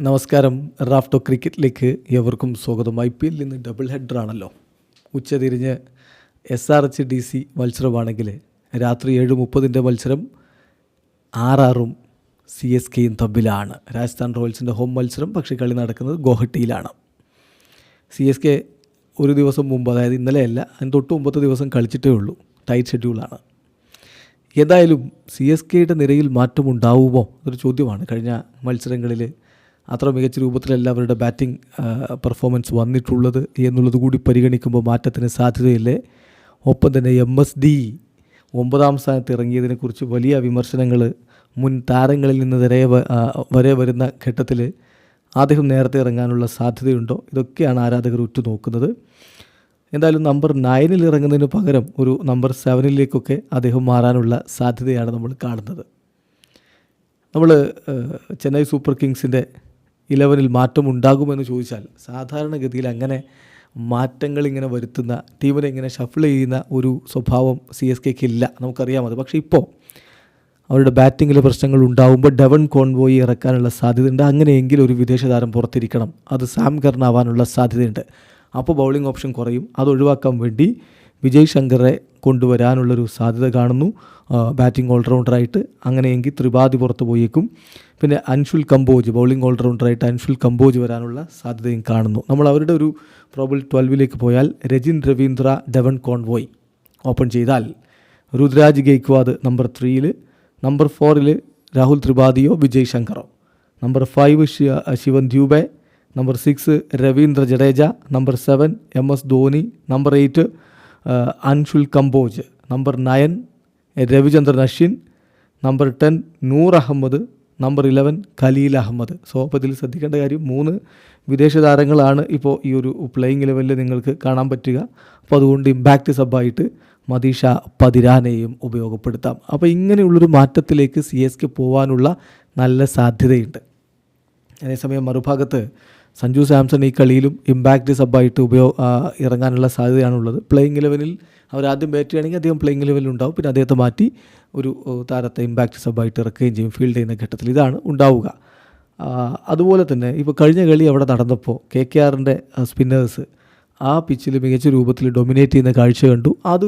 നമസ്കാരം. റാഫ്റ്റോ ക്രിക്കറ്റിലേക്ക് എവർക്കും സ്വാഗതം. I P എല്ലിൽ നിന്ന് ഡബിൾ ഹെഡറാണല്ലോ ഉച്ചതിരിഞ്ഞ് S R H D C മത്സരമാണെങ്കിൽ രാത്രി ഏഴ് മുപ്പതിന്റെ മത്സരം ആർ ആറും സി എസ് കെയും തമ്മിലാണ്. രാജസ്ഥാൻ റോയൽസിന്റെ ഹോം മത്സരം പക്ഷേ കളി നടക്കുന്നത് ഗോഹട്ടിയിലാണ്. സി എസ് കെ ഒരു ദിവസം മുമ്പ് അതായത് ഇന്നലെയല്ല അതിന് തൊട്ട് മുമ്പത്തെ ദിവസം കളിച്ചിട്ടേ ഉള്ളൂ. ടൈറ്റ് ഷെഡ്യൂളാണ്. ഏതായാലും സി എസ് കെയുടെ നിരയിൽ മാറ്റമുണ്ടാവുമോ അതൊരു ചോദ്യമാണ്. കഴിഞ്ഞ മത്സരങ്ങളിൽ അത്ര മികച്ച രൂപത്തിലല്ല അവരുടെ ബാറ്റിംഗ് പെർഫോമൻസ് വന്നിട്ടുള്ളത് എന്നുള്ളത് കൂടി പരിഗണിക്കുമ്പോൾ മാറ്റത്തിന് സാധ്യതയില്ലേ? ഒപ്പം തന്നെ എം എസ് ഡി ഒമ്പതാം സ്ഥാനത്ത് ഇറങ്ങിയതിനെക്കുറിച്ച് വലിയ വിമർശനങ്ങൾ മുൻ താരങ്ങളിൽ നിന്ന് വരെ വരെ വരുന്ന ഘട്ടത്തിൽ അദ്ദേഹം നേരത്തെ ഇറങ്ങാനുള്ള സാധ്യതയുണ്ടോ? ഇതൊക്കെയാണ് ആരാധകർ ഉറ്റുനോക്കുന്നത്. എന്തായാലും നമ്പർ നയനിൽ ഇറങ്ങുന്നതിന് പകരം ഒരു നമ്പർ സെവനിലേക്കൊക്കെ അദ്ദേഹം മാറാനുള്ള സാധ്യതയാണ് നമ്മൾ കാണുന്നത്. നമ്മൾ ചെന്നൈ സൂപ്പർ കിങ്സിന്റെ ഇലവനിൽ മാറ്റം ഉണ്ടാകുമെന്ന് ചോദിച്ചാൽ സാധാരണഗതിയിൽ അങ്ങനെ മാറ്റങ്ങൾ ഇങ്ങനെ വരുത്തുന്ന ടീമിനെ ഇങ്ങനെ ഷഫിൾ ചെയ്യുന്ന ഒരു സ്വഭാവം സി എസ് കെക്ക് ഇല്ല നമുക്കറിയാം അത്. പക്ഷേ ഇപ്പോൾ അവരുടെ ബാറ്റിങ്ങിലെ പ്രശ്നങ്ങൾ ഉണ്ടാവുമ്പോൾ ഡെവൺ കോൺവോയി ഇറക്കാനുള്ള സാധ്യതയുണ്ട്. അങ്ങനെയെങ്കിൽ ഒരു വിദേശ താരം പുറത്തിരിക്കണം. അത് സാം കർണാവാനുള്ള സാധ്യതയുണ്ട്. അപ്പോൾ ബൗളിംഗ് ഓപ്ഷൻ കുറയും. അത് ഒഴിവാക്കാൻ വേണ്ടി വിജയ് ശങ്കറെ കൊണ്ടുവരാനുള്ളൊരു സാധ്യത കാണുന്നു. ബാറ്റിംഗ് ഓൾറൗണ്ടറായിട്ട്. അങ്ങനെയെങ്കിൽ ത്രിപാഠി പുറത്ത് പോയേക്കും. പിന്നെ അൻഷുൽ കമ്പോജ് ബൗളിംഗ് ഓൾറൗണ്ടറായിട്ട് അൻഷുൽ കമ്പോജ് വരാനുള്ള സാധ്യതയും കാണുന്നു. നമ്മൾ അവരുടെ ഒരു പ്രോബിൾ ട്വൽവിലേക്ക് പോയാൽ Rachin Ravindra Devon Conway open ചെയ്താൽ രുദ്രാജ് ഗെയ്ക്വാദ് നമ്പർ ത്രീയിൽ നമ്പർ ഫോറിൽ രാഹുൽ ത്രിപാഠിയോ Vijay ശങ്കറോ. Number five Shivam Dube. Number six Ravindra Jadeja. Number seven M S Dhoni number eight Anshul Kamboj number nine Ravichandran Ashwin. Number ten Noor Ahmad. Number eleven Khaleel Ahmed. So അപ്പോൾ ഇതിൽ ശ്രദ്ധിക്കേണ്ട കാര്യം മൂന്ന് വിദേശ താരങ്ങളാണ് ഇപ്പോൾ ഈ ഒരു പ്ലേയിങ് ലെവലിൽ നിങ്ങൾക്ക് കാണാൻ പറ്റുക. അപ്പോൾ അതുകൊണ്ട് ഇമ്പാക്റ്റ് സബായിട്ട് മദീഷ പതിരാനെയും ഉപയോഗപ്പെടുത്താം. അപ്പോൾ ഇങ്ങനെയുള്ളൊരു മാറ്റത്തിലേക്ക് സി എസ് കെ പോകാനുള്ള നല്ല സാധ്യതയുണ്ട്. അതേസമയം മറുഭാഗത്ത് സഞ്ജു സാംസൺ ഈ കളിയിലും ഇമ്പാക്റ്റ് സബായിട്ട് ഉപയോഗ ഇറങ്ങാനുള്ള സാധ്യതയാണുള്ളത്. പ്ലേയിങ് ഇലവനിൽ ആദ്യം ബാറ്റ് ചെയ്യുകയാണെങ്കിൽ അദ്ദേഹം പ്ലേയിങ് ലെവലിൽ ഉണ്ടാവും. പിന്നെ അദ്ദേഹത്തെ മാറ്റി ഒരു താരത്തെ ഇമ്പാക്റ്റ് സബായിട്ട് ഇറക്കുകയും ചെയ്യും. ഫീൽഡ് ചെയ്യുന്ന ഘട്ടത്തിൽ ഇതാണ് ഉണ്ടാവുക. അതുപോലെ തന്നെ ഇപ്പോൾ കഴിഞ്ഞ കളി അവിടെ നടന്നപ്പോൾ കെ കെ ആറിന്റെ സ്പിന്നേഴ്സ് ആ പിച്ചിൽ മികച്ച രൂപത്തിൽ ഡൊമിനേറ്റ് ചെയ്യുന്ന കാഴ്ച കണ്ടു. അത്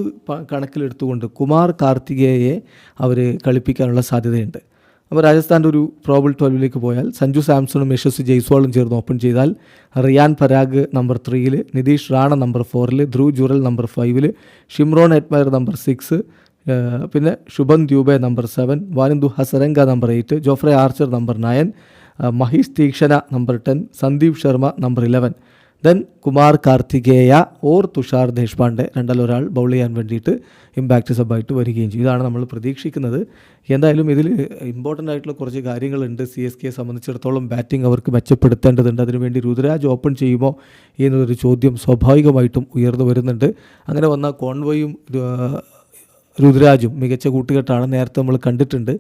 കണക്കിലെടുത്തുകൊണ്ട് കുമാർ കാർത്തികേയെ അവർ കളിപ്പിക്കാനുള്ള സാധ്യതയുണ്ട്. അപ്പോൾ രാജസ്ഥാന്റെ ഒരു പ്രോബിൾ ട്വൽവിലേക്ക് പോയാൽ സഞ്ജു സാംസണും യശസ്വി ജയ്സ്വാളും ചേർന്ന് ഓപ്പൺ ചെയ്താൽ റിയാൻ പരാഗ് നമ്പർ ത്രീയിൽ നിതീഷ് റാണ നമ്പർ ഫോറിൽ ധ്രുവ് ജുറൽ നമ്പർ ഫൈവിൽ ഷിംറോൺ എറ്റ്മയർ നമ്പർ സിക്സ് പിന്നെ Shubham Dube number seven Wanindu Hasaranga number eight Jofra Archer number nine Maheesh Theekshana number ten Sandeep Sharma number eleven then Kumar Kartikeya or Tushar Deshpande രണ്ടാലൊരാൾ bowl ചെയ്യാൻ വേണ്ടിയിട്ട് impact സബായിട്ട് വരികയും ചെയ്യും. ഇതാണ് നമ്മൾ പ്രതീക്ഷിക്കുന്നത്. എന്തായാലും ഇതിൽ ഇമ്പോർട്ടന്റ് ആയിട്ടുള്ള കുറച്ച് കാര്യങ്ങളുണ്ട്. സി എസ് കെയെ സംബന്ധിച്ചിടത്തോളം ബാറ്റിംഗ് അവർക്ക് മെച്ചപ്പെടുത്തേണ്ടതുണ്ട്. അതിനുവേണ്ടി രുദ്രാജ് ഓപ്പൺ ചെയ്യുമോ എന്നൊരു ചോദ്യം സ്വാഭാവികമായിട്ടും ഉയർന്നു വരുന്നുണ്ട്. അങ്ങനെ വന്ന കോൺവയും രുദ്രാജും മികച്ച കൂട്ടുകെട്ടാണ് നേരത്തെ നമ്മൾ കണ്ടിട്ടുണ്ട്.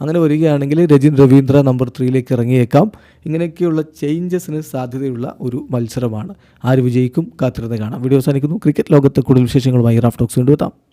അങ്ങനെ വരികയാണെങ്കിൽ രജിൻ രവീന്ദ്ര നമ്പർ ത്രീയിലേക്ക് ഇറങ്ങിയേക്കാം. ഇങ്ങനെയൊക്കെയുള്ള ചേഞ്ചസിന് സാധ്യതയുള്ള ഒരു മത്സരമാണ്. ആര് വിജയിക്കും കാത്തിരുന്ന് കാണാം. വീഡിയോ അവസാനിക്കുന്നു. ക്രിക്കറ്റ് ലോകത്തെ കൂടുതൽ വിശേഷങ്ങളുമായി റാഫ് ടോക്സ് കൊണ്ടുവെത്താം